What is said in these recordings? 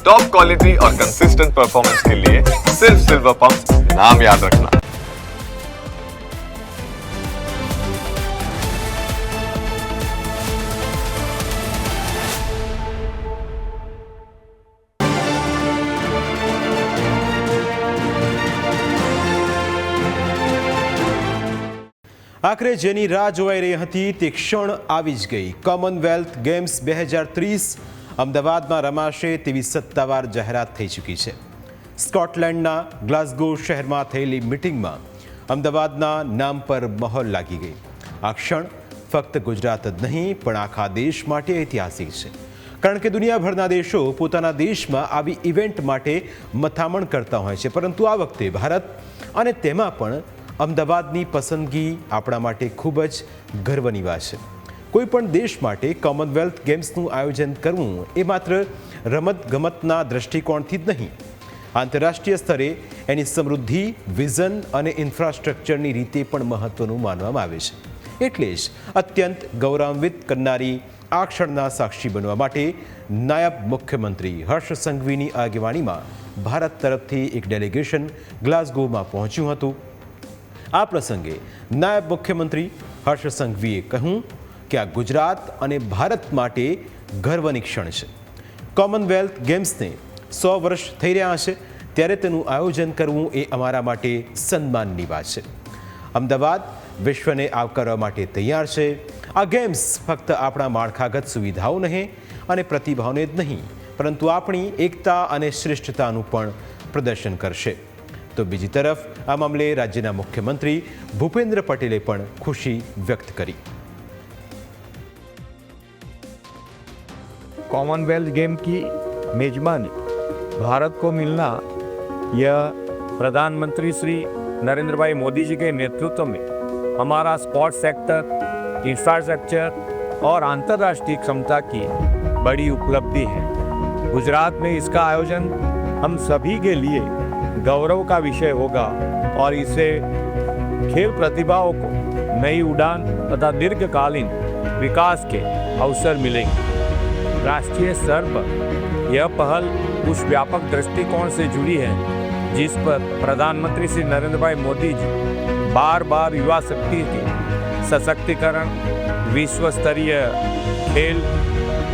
Top quality और consistent performance के लिए सिर्फ सिल्वर पंप नाम याद रखना આખરે જેની રાહ જોવાઈ રહી હતી તે ક્ષણ આવી જ ગઈ કોમનવેલ્થ ગેમ્સ બે હજાર ત્રીસ અમદાવાદમાં રમાશે તેવી સત્તાવાર જાહેરાત થઈ ચૂકી છે. સ્કોટલેન્ડના ગ્લાસગો શહેરમાં થયેલી મિટિંગમાં અમદાવાદના નામ પર મહોર લાગી ગઈ. આ ક્ષણ ફક્ત ગુજરાત જ નહીં, પણ આખા દેશ માટે ઐતિહાસિક છે. કારણ કે દુનિયાભરના દેશો પોતાના દેશમાં આવી ઇવેન્ટ માટે મથામણ કરતા હોય છે, પરંતુ આ વખતે ભારત અને તેમાં પણ અમદાવાદની પસંદગી આપણા માટે ખૂબ જ ગર્વની વાત છે. કોઈ પણ દેશ માટે કોમનવેલ્થ ગેમ્સનું આયોજન કરવું એ માત્ર રમત ગમતના દૃષ્ટિકોણથી જ નહીં. આંતરરાષ્ટ્રીય સ્તરે એની સમૃદ્ધિ, વિઝન અને ઇન્ફ્રાસ્ટ્રક્ચરની રીતે પણ મહત્વનું માનવામાં આવે છે. એટલે જ અત્યંત ગૌરવાન્વિત કરનારી આ ક્ષણના સાક્ષી બનવા માટે નાયબ મુખ્યમંત્રી હર્ષ સંઘવીની આગેવાનીમાં ભારત તરફથી એક ડેલિગેશન ગ્લાસગોમાં પહોંચ્યું હતું. આ પ્રસંગે નાયબ મુખ્યમંત્રી હર્ષ સંઘવીએ કહ્યું કે આ ગુજરાત અને ભારત માટે ગર્વની ક્ષણ છે. કોમનવેલ્થ ગેમ્સને સો વર્ષ થઈ રહ્યા છે, ત્યારે તેનું આયોજન કરવું એ અમારા માટે સન્માનની વાત છે. અમદાવાદ વિશ્વને આવકારવા માટે તૈયાર છે. આ ગેમ્સ ફક્ત આપણા માળખાગત સુવિધાઓ નહીં અને પ્રતિભાવને જ નહીં, પરંતુ આપણી એકતા અને શ્રેષ્ઠતાનું પણ પ્રદર્શન કરશે. તો બીજી તરફ આ મામલે રાજ્યના મુખ્યમંત્રી ભૂપેન્દ્ર પટેલે પણ ખુશી વ્યક્ત કરી. कॉमनवेल्थ गेम की मेजबानी भारत को मिलना यह प्रधानमंत्री श्री नरेंद्र भाई मोदी जी के नेतृत्व में हमारा स्पोर्ट्स सेक्टर, इंफ्रास्ट्रक्चर और अंतर्राष्ट्रीय क्षमता की बड़ी उपलब्धि है। गुजरात में इसका आयोजन हम सभी के लिए गौरव का विषय होगा और इसे खेल प्रतिभाओं को नई उड़ान तथा दीर्घकालीन विकास के अवसर मिलेंगे। राष्ट्रीय स्तर पर। यह पहल उस व्यापक दृष्टिकोण से जुड़ी है, जिस पर प्रधानमंत्री श्री नरेंद्र भाई मोदी जी बार बार युवा शक्ति के सशक्तिकरण विश्व स्तरीय खेल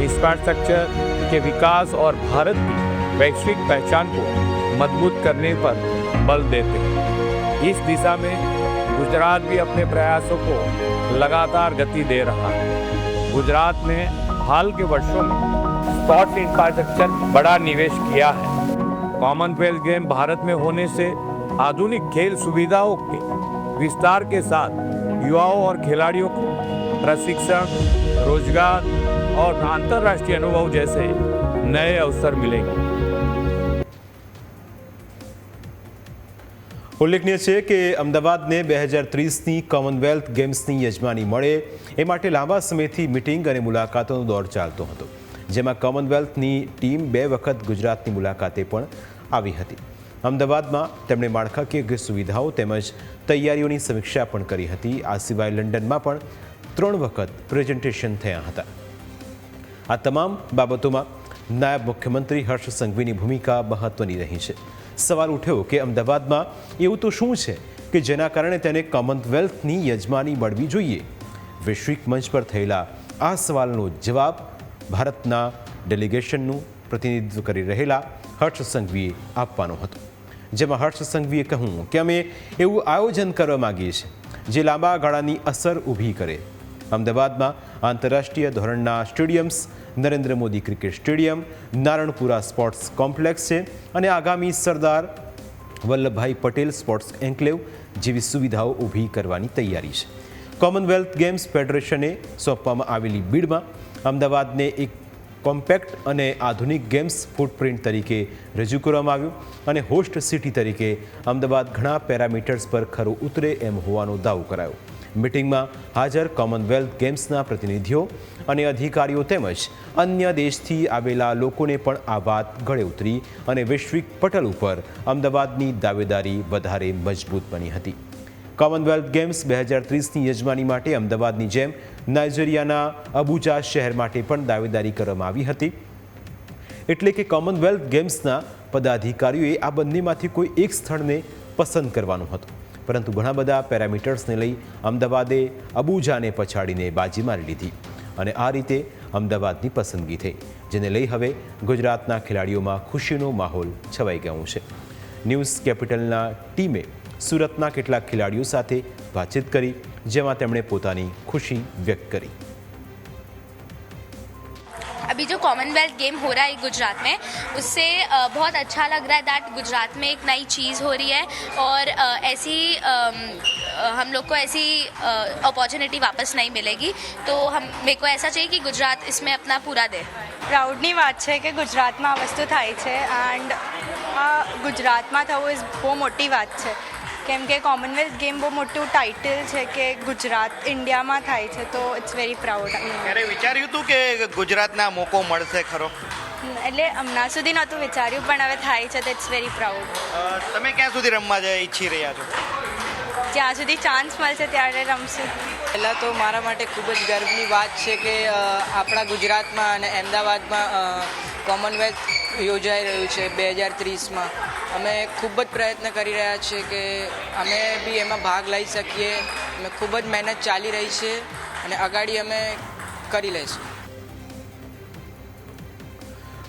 इंफ्रास्ट्रक्चर के विकास और भारत की वैश्विक पहचान को मज़बूत करने पर बल देते हैं। इस दिशा में गुजरात भी अपने प्रयासों को लगातार गति दे रहा है। गुजरात ने हाल के वर्षों में स्पोर्ट्स इंफ्रास्ट्रक्चर बड़ा निवेश किया है। कॉमनवेल्थ गेम भारत में होने से आधुनिक खेल सुविधाओं के विस्तार के साथ युवाओं और खिलाड़ियों को प्रशिक्षण, रोज़गार और अंतर्राष्ट्रीय अनुभव जैसे नए अवसर मिलेंगे। ઉલ્લેખનીય છે કે અમદાવાદને બે હજાર ત્રીસની કોમનવેલ્થ ગેમ્સની યજમાની મળે એ માટે લાંબા સમયથી મિટિંગ અને મુલાકાતોનો દોર ચાલતો હતો, જેમાં કોમનવેલ્થની ટીમ બે વખત ગુજરાતની મુલાકાતે પણ આવી હતી. અમદાવાદમાં તેમણે માળખાકીય સુવિધાઓ તેમજ તૈયારીઓની સમીક્ષા પણ કરી હતી, આ સિવાય લંડનમાં પણ ત્રણ વખત પ્રેઝન્ટેશન થયા હતા. આ તમામ બાબતોમાં નાયબ મુખ્યમંત્રી હર્ષ સંઘવીની ભૂમિકા મહત્વની રહી છે. સવાલ ઉઠ્યો કે અમદાવાદમાં એવું તો શું છે કે જેના કારણે તેને કોમનવેલ્થની યજમાની મળવી જોઈએ? વૈશ્વિક મંચ પર થયેલા આ સવાલનો જવાબ ભારતના ડેલિગેશનનું પ્રતિનિધિત્વ કરી રહેલા હર્ષ સંઘવીએ આપવાનો હતો. જેમાં હર્ષ સંઘવીએ કહ્યું કે અમે એવું આયોજન કરવા માગીએ છીએ જે લાંબા ગાળાની અસર ઊભી કરે. અમદાવાદમાં આંતરરાષ્ટ્રીય ધોરણના stadiums Narendra Modi cricket stadium, Naranpura sports complex છે અને આગામી સરદાર વલ્લભભાઈ પટેલ સ્પોર્ટ્સ એન્કલેવ જેવી સુવિધાઓ ઊભી કરવાની તૈયારી છે. કોમનવેલ્થ ગેમ્સ ફેડરેશને સોંપવામાં આવેલી બીડમાં અમદાવાદને એક કોમ્પેક્ટ અને આધુનિક ગેમ્સ ફૂટપ્રિન્ટ તરીકે રજૂ કરવામાં આવ્યું અને હોસ્ટ સિટી તરીકે અમદાવાદ ઘણા પેરામીટર્સ પર ખરું ઉતરે એમ હોવાનો દાવો કરાયો. મિટિંગમાં હાજર કોમનવેલ્થ ગેમ્સના પ્રતિનિધિઓ અને અધિકારીઓ તેમજ અન્ય દેશથી આવેલા લોકોને પણ આ વાત ગળે ઉતરી અને વૈશ્વિક પટલ ઉપર અમદાવાદની દાવેદારી વધારે મજબૂત બની હતી. કોમનવેલ્થ ગેમ્સ બે હજાર ત્રીસની યજમાની માટે અમદાવાદની જેમ નાઇજેરિયાના અબુજા શહેર માટે પણ દાવેદારી કરવામાં આવી હતી. એટલે કે કોમનવેલ્થ ગેમ્સના પદાધિકારીઓએ આ બંનેમાંથી કોઈ એક સ્થળને પસંદ કરવાનું હતું. પરંતુ ઘણા બધા પેરામીટર્સને લઈ અમદાવાદે અબુજાને પછાડીને બાજી મારી લીધી. અને આ રીતે અમદાવાદની પસંદગી થઈ, જેને લઈ હવે ગુજરાતના ખેલાડીઓમાં ખુશીનો માહોલ છવાઈ ગયો છે. ન્યૂઝ કેપિટલના ટીમે સુરતના કેટલાક ખેલાડીઓ સાથે વાતચીત કરી, જેમાં તેમણે પોતાની ખુશી વ્યક્ત કરી. अभी जो कॉमनवेल्थ गेम हो रहा है गुजरात में उससे अ, बहुत अच्छा लग रहा है दैट गुजरात में एक नई चीज़ हो रही है और अ, ऐसी अम, अ, हम लोग को ऐसी अपॉर्चुनिटी वापस नहीं मिलेगी तो हम मेरे को ऐसा चाहिए कि गुजरात इसमें अपना पूरा दे પ્રાઉડની વાત છે કે ગુજરાતમાં આ વસ્તુ થાય છે એન્ડ આ ગુજરાતમાં થવું ઇઝ બહુ મોટી વાત છે કેમ કે કોમનવેલ્થ ગેમ બહુ મોટું ટાઇટલ છે કે ગુજરાત ઇન્ડિયામાં થાય છે તો ઇટ્સ વેરી પ્રાઉડ ક્યારે વિચાર્યું હતું કે ગુજરાતના મોકો મળશે ખરો? એટલે હમણાં સુધી નહોતું વિચાર્યું પણ હવે થાય છે તો ઇટ્સ વેરી પ્રાઉડ તમે ક્યાં સુધી રમવા જાય ઈચ્છી રહ્યા છો? જ્યાં સુધી ચાન્સ મળશે ત્યારે રમશું. પહેલાં તો મારા માટે ખૂબ જ ગર્વની વાત છે કે આપણા ગુજરાતમાં અને અમદાવાદમાં કોમનવેલ્થ યોજાઈ રહ્યું છે બે હજાર ત્રીસમાં. અમે ખૂબ જ પ્રયત્ન કરી રહ્યા છીએ કે અમે બી એમાં ભાગ લઈ શકીએ. અમે ખૂબ જ મહેનત ચાલી રહી છે અને અગાડી અમે કરી લઈશું.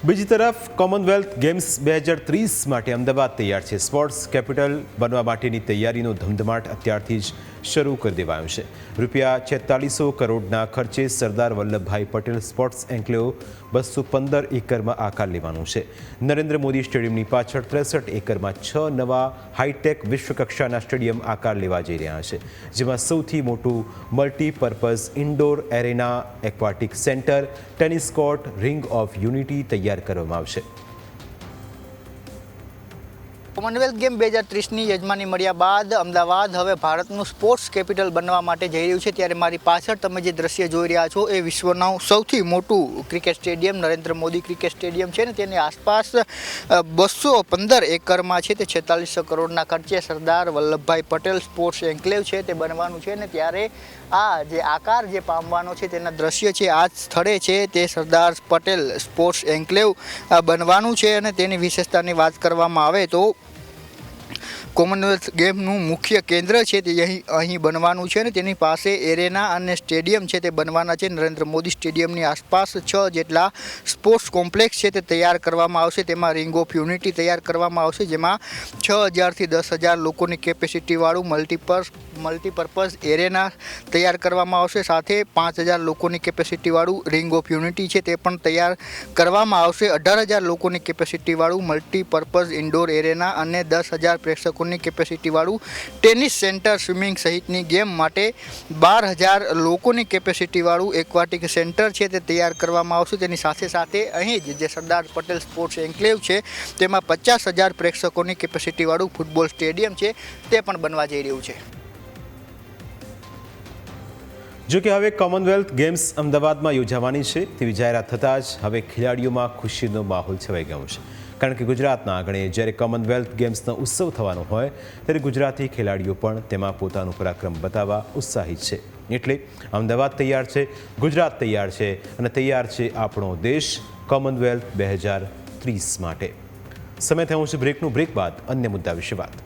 બીજી તરફ કોમનવેલ્થ ગેમ્સ બે હજાર ત્રીસ માટે અમદાવાદ તૈયાર છે. સ્પોર્ટ્સ કેપિટલ બનવા માટેની તૈયારીનો ધમધમાટ અત્યારથી જ શરૂ કરી દેવાયો છે. રૂપિયા છેતાલીસો કરોડના ખર્ચે સરદાર વલ્લભભાઈ પટેલ સ્પોર્ટ્સ એન્કલેવ બસો પંદર એકરમાં આકાર લેવાનું છે. નરેન્દ્ર મોદી સ્ટેડિયમની પાછળ ત્રેસઠ એકરમાં છ નવા હાઈટેક વિશ્વકક્ષાના સ્ટેડિયમ આકાર લેવા જઈ રહ્યા છે. જેમાં સૌથી મોટું multipurpose indoor arena aquatic centre, tennis court, Ring of Unity તૈયાર કરવામાં આવશે. કોમનવેલ્થ ગેમ બે હજાર ત્રીસની યજમાની મળ્યા બાદ અમદાવાદ હવે ભારતનું સ્પોર્ટ્સ કેપિટલ બનવા માટે જઈ રહ્યું છે. ત્યારે મારી પાછળ તમે જે દ્રશ્ય જોઈ રહ્યા છો એ વિશ્વનું સૌથી મોટું cricket stadium Narendra Modi cricket stadium છે ને તેની આસપાસ બસો પંદર એકરમાં છે તે છેતાલીસો કરોડના ખર્ચે સરદાર વલ્લભભાઈ પટેલ સ્પોર્ટ્સ એન્કલેવ છે તે બનવાનું છે ને ત્યારે આ જે આકાર જે પામવાનો છે તેના દ્રશ્ય છે, આ સ્થળે છે તે સરદાર પટેલ સ્પોર્ટ્સ એન્કલેવ બનવાનું છે અને તેની વિશેષતાની વાત કરવામાં આવે તો કોમનવેલ્થ ગેમનું મુખ્ય કેન્દ્ર છે તે અહીં અહીં બનવાનું છે અને તેની પાસે એરેના અને સ્ટેડિયમ છે તે બનવાના છે. નરેન્દ્ર મોદી સ્ટેડિયમની આસપાસ છ જેટલા સ્પોર્ટ્સ કોમ્પ્લેક્સ છે તે તૈયાર કરવામાં આવશે. તેમાં રિંગ ઓફ યુનિટી તૈયાર કરવામાં આવશે, જેમાં છ હજારથી દસ હજાર લોકોની કેપેસિટીવાળું મલ્ટીપર્સ મલ્ટીપર્પઝ એરેના તૈયાર કરવામાં આવશે. સાથે પાંચ હજાર લોકોની કેપેસિટીવાળું રિંગ ઓફ યુનિટી છે તે પણ તૈયાર કરવામાં આવશે. અઢાર હજાર લોકોની કેપેસિટીવાળું મલ્ટીપર્પઝ ઇન્ડોર એરેના અને દસ હજાર પ્રેક્ષકોની કેપેસિટીવાળું ટેનિસ સેન્ટર સ્વિમિંગ સહિતની ગેમ માટે બાર હજાર લોકોની કેપેસિટીવાળું એક્વાટિક સેન્ટર છે તે તૈયાર કરવામાં આવશે. તેની સાથે સાથે અહીં જ જે સરદાર પટેલ સ્પોર્ટ્સ એન્કલેવ છે, તેમાં પચાસ હજાર પ્રેક્ષકોની કેપેસિટીવાળું ફૂટબોલ સ્ટેડિયમ છે, તે પણ બનવા જઈ રહ્યું છે. જો કે હવે કોમનવેલ્થ ગેમ્સ અમદાવાદમાં યોજાવાની છે. તેવી જાહેરાત થતાં જ હવે ખેલાડીઓમાં ખુશીનો માહોલ છવાઈ ગયો છે. કારણ કે ગુજરાતના આંગણે જ્યારે કોમનવેલ્થ ગેમ્સનો ઉત્સવ થવાનો હોય, ત્યારે ગુજરાતી ખેલાડીઓ પણ તેમાં પોતાનું પરાક્રમ બતાવવા ઉત્સાહિત છે. એટલે અમદાવાદ તૈયાર છે, ગુજરાત તૈયાર છે અને તૈયાર છે આપણો દેશ કોમનવેલ્થ બે હજાર ત્રીસ માટે. સમય થયો છે બ્રેકનું. બ્રેક બાદ અન્ય મુદ્દા વિશે વાત.